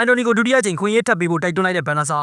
အန်တိုနီကိုဒုတိယကြိမ်ခွင့်ရထပ်ပေးဖို့တိုက်တွန်းလိုက်တဲ့ဘန်နာဆာ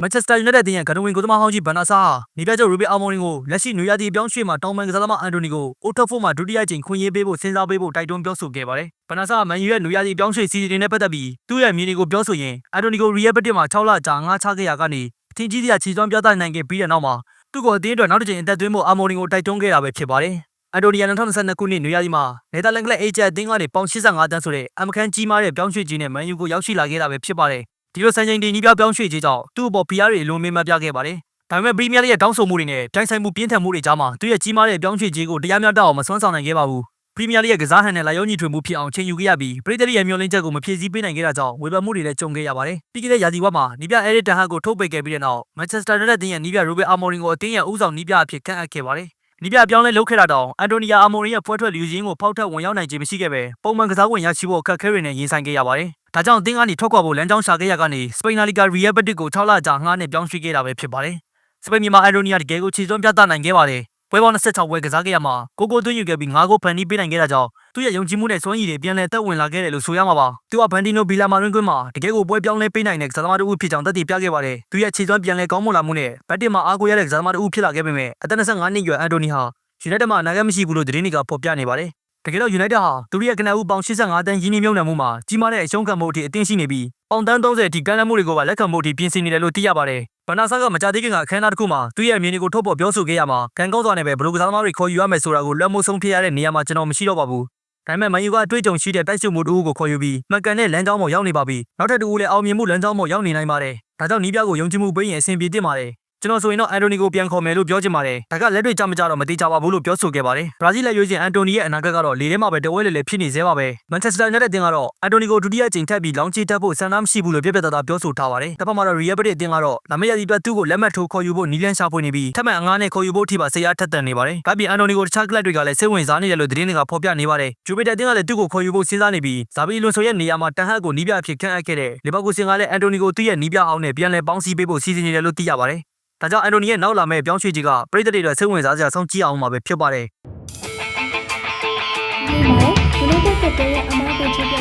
မန်ချက်စတာယူနိုက်တက်တင်းရဲ့ဂန္ဓဝင်ကိုသမားဟောင်းကြီးဘန်နာဆာဟာနေပြချုပ်ရူဘီအာမော်ရင်ကိုလက်ရှိနွေရာသီပြောင်းရွှေ့မှာတောင်ပန်ကစားသမားအန်တိုနီကိုအိုတက်ဖို့မှာဒုတိယကြိမ်ခွင့်ရပေးဖို့စဉ်းစားပေးဖို့တိုက်တွန်းပြောဆိုခဲ့ပါတယ်ဘန်နာဆာကမန်ယူရဲ့နွေရာသီပြောင်းရွှေ့စီစဉ်နဲ့ပတ်သက်ပြီးသူ့ရဲ့အမြင်တွေကိုပြောဆိုရင်အန်တိုနီကိုရီယယ်ဘက်တစ်မှာ6လကြာငါးချခဲ့ရကနေအထင်ကြီးစရာခြေစွမ်းပြသနိုင်ခဲ့ပြီးတဲ့နောက်မှာသူ့ကိုအသင်းအတွက်နောက်တစ်ကြိမ်အသက်သွင်းဖို့အာမော်ရင်ကိုတိုက်တွန်းခဲ့တာပဲဖြစ်ပါတယ် အန်တိုနီယာ2022ခုနှစ်နွေရာသီမှာနယ်သာလန်ကလပ်အေဂျက်အသင်းကနေပေါင်85တန်းဆိုတဲ့အမခန်းကြီးမားတဲ့ပြောင်းရွှေ့ခြင်းနဲ့မန်ယူကိုရောက်ရှိလာခဲ့တာပဲဖြစ်ပါတယ်။ဒီလိုစံချိန်တင်ကြီးပြောင်းပြောင်းရွှေ့ခြင်းကြောင့်သူ့အပေါ် PR တွေအလွန်မင်းမပြခဲ့ပါတယ်။ဒါပေမဲ့ပရီးမီးယားလိရဲ့တောင်းဆိုမှုတွေနဲ့တိုင်ဆိုင်မှုပြင်းထန်မှုတွေကြားမှာသူ့ရဲ့ကြီးမားတဲ့ပြောင်းရွှေ့ခြင်းကိုတရားမျှတအောင်မစွမ်းဆောင်နိုင်ခဲ့ပါဘူး။ပရီးမီးယားလိရဲ့ကစားဟန်နဲ့လာယောညီထွေမှုဖြစ်အောင်ချိန်ယူခဲ့ရပြီးပရိသတ်ရဲ့မျှော်လင့်ချက်ကိုမဖြည့်ဆည်းပေးနိုင်ခဲ့တာကြောင့်ဝေဖန်မှုတွေလည်းကြုံခဲ့ရပါတယ်။ပြီးခဲ့တဲ့ရာသီဝက်မှာနီးပြအဲရစ်တန်ဟတ်ကိုထုတ်ပယ်ခဲ့ပြီးတဲ့နောက်မန်ချက်စတာယူနိုက်တက်အသင်းရဲ့နီးပြရိုဘယ်အာမော်ရင်ကိုအသင်းရဲ့ဦးဆောင်နီးပြအဖြစ်ခန့်အပ်ခဲ့ပါတယ်။ နီးပြပြောင်းလဲလုပ်ခဲ့တာတောင်အန်တိုနီယာအာမိုရင်ရဲ့ပွဲထွက်လူရင်းကိုဖောက်ထွက်ဝင်ရောက်နိုင်ခြင်းမရှိခဲ့ပဲပုံမှန်ကစားဝင်ရရှိဖို့အခက်အခဲတွေနဲ့ရင်ဆိုင်ခဲ့ရပါတယ်။ဒါကြောင့်အသင်းကနေထွက်ခွာဖို့လမ်းကြောင်းရှာခဲ့ရကနေစပိန်နာလီဂါရီယယ်ဘက်တစ်ကို6လကြာငှားနဲ့ပြောင်းရွှေ့ခဲ့တာပဲဖြစ်ပါတယ်။စပိန်မြန်မာအန်တိုနီယာတကယ်ကိုခြေစွမ်းပြသနိုင်ခဲ့ပါတယ်။ ပွဲပေါင်း26ပွဲကစားခဲ့ရမှာကိုကိုသွင်းယူခဲ့ပြီး9ဂိုးဖန်တီးပေးနိုင်ခဲ့တာကြောင့်သူ့ရဲ့ယုံကြည်မှုနဲ့စွမ်းရည်တွေပြန်လည်သက်ဝင်လာခဲ့တယ်လို့ဆိုရမှာပါ။သူကဘန်ဒီနိုဘီလာမာရင်ကွင်းမှာတကယ်ကိုပွဲပြောင်းလဲပေးနိုင်တဲ့ကစားသမားတစ်ဦးဖြစ်ကြောင်းသက်သေပြခဲ့ပါတယ်။သူရဲ့ခြေစွမ်းပြန်လည်ကောင်းမွန်လာမှုနဲ့ဘတ်တစ်မှာအားကိုးရတဲ့ကစားသမားတစ်ဦးဖြစ်လာခဲ့ပေမဲ့အသက်25နှစ်အရွယ်အန်တိုနီဟာယူနိုက်တက်မှာအနာဂတ်မရှိဘူးလို့သတင်းတွေကဖော်ပြနေပါတယ်။ တကယ်တော့ယူနိုက်တက်ဟာသူတို့ရဲ့ကနဦးပေါင်85တန်းရင်းနှီးမြှုပ်နှံမှုမှာကြီးမားတဲ့အရှုံးခံမှုအထိအသင်းရှိနေပြီးပေါင်တန်း30အထိကမ်းလှမ်းမှုတွေကိုပါလက်ခံမှုအထိပြင်ဆင်နေတယ်လို့သိရပါတယ်။ဘန်နာဆာကမကြသေးခင်ကအခမ်းအနားတစ်ခုမှာသူ့ရဲ့အမြင်တွေကိုထုတ်ဖော်ပြောဆိုခဲ့ရမှာခံကောင်းစွာနဲ့ပဲဘယ်လိုကစားသမားတွေခေါ်ယူရမယ်ဆိုတာကိုလွှမ်းမိုးဆုံးဖြတ်ရတဲ့နေရာမှာကျွန်တော်မရှိတော့ပါဘူး။ဒါပေမဲ့မန်ယူကအတွေ့အကြုံရှိတဲ့တိုက်စုမှုတူကိုခေါ်ယူပြီးမှန်ကန်တဲ့လမ်းကြောင်းပေါ်ရောက်နေပါပြီ။နောက်ထပ်တူဦးလည်းအောင်မြင်မှုလမ်းကြောင်းပေါ်ရောက်နေနိုင်ပါတယ်။ဒါကြောင့်နီးပြကိုယုံကြည်မှုပေးရင်အဆင်ပြေတင်ပါတယ်။ ကျွန်တော်ဆိုရင်တော့အန်တိုနီကိုပြန်ခေါ်မယ်လို့ပြောချင်ပါတယ်။ဒါကလက်တွေ့ကြမကြတော့မသေးကြပါဘူးလို့ပြောဆိုခဲ့ပါတယ်။ဘရာဇီးလက်ရွေးရှင်အန်တိုနီရဲ့အနာဂတ်ကတော့လေထဲမှာပဲတဝဲလေလေဖြစ်နေသေးပါပဲ။မန်ချက်စတာယူနိုက်တက်အသင်းကတော့အန်တိုနီကိုဒုတိယကြိမ်ထပ်ပြီးလောင်းချီတက်ဖို့ဆန္ဒမရှိဘူးလို့ပြပြတသားပြောဆိုထားပါတယ်။တစ်ဖက်မှာတော့ရီယယ်ဘက်အသင်းကတော့လာမရည်အတွက်သူ့ကိုလက်မှတ်ထိုးခေါ်ယူဖို့နီးလန်းရှာဖွေနေပြီးထပ်မံအငားနဲ့ခေါ်ယူဖို့အထိပါဆရာထက်သန်နေပါတယ်။ဒါပြင်အန်တိုနီကိုတခြားကလပ်တွေကလည်းစိတ်ဝင်စားနေတယ်လို့သတင်းတွေကဖော်ပြနေပါတယ်။ဂျူပီတာအသင်းကလည်းသူ့ကိုခေါ်ယူဖို့စဉ်းစားနေပြီးဇာဘီလွန်ဆိုရဲ့နေရာမှာတန်ဟတ်ကိုနီးပြအဖြစ်ခန့်အပ်ခဲ့တဲ့လီဗာပူးစင်ကလည်းအန်တိုနီကိုသူ့ရဲ့နီးပြအောင်နဲ့ပြန်လည်ပေါင်းစည်းပေးဖို့စီစဉ်နေတယ်လို့သိရပါတယ်။ ဒါကြောင့်အန်တိုနီရဲ့နောက်လာမဲ့ပြောင်းရွှေ့ကြီးကပြည်သက်တွေအတွက်စိတ်ဝင်စားစရာဆုံးကြည့်အောင်မှာပဲဖြစ်ပါတယ်ဒီမှာယူနိုက်တက်ကတဲ့ရဲ့အမားကိုချပြ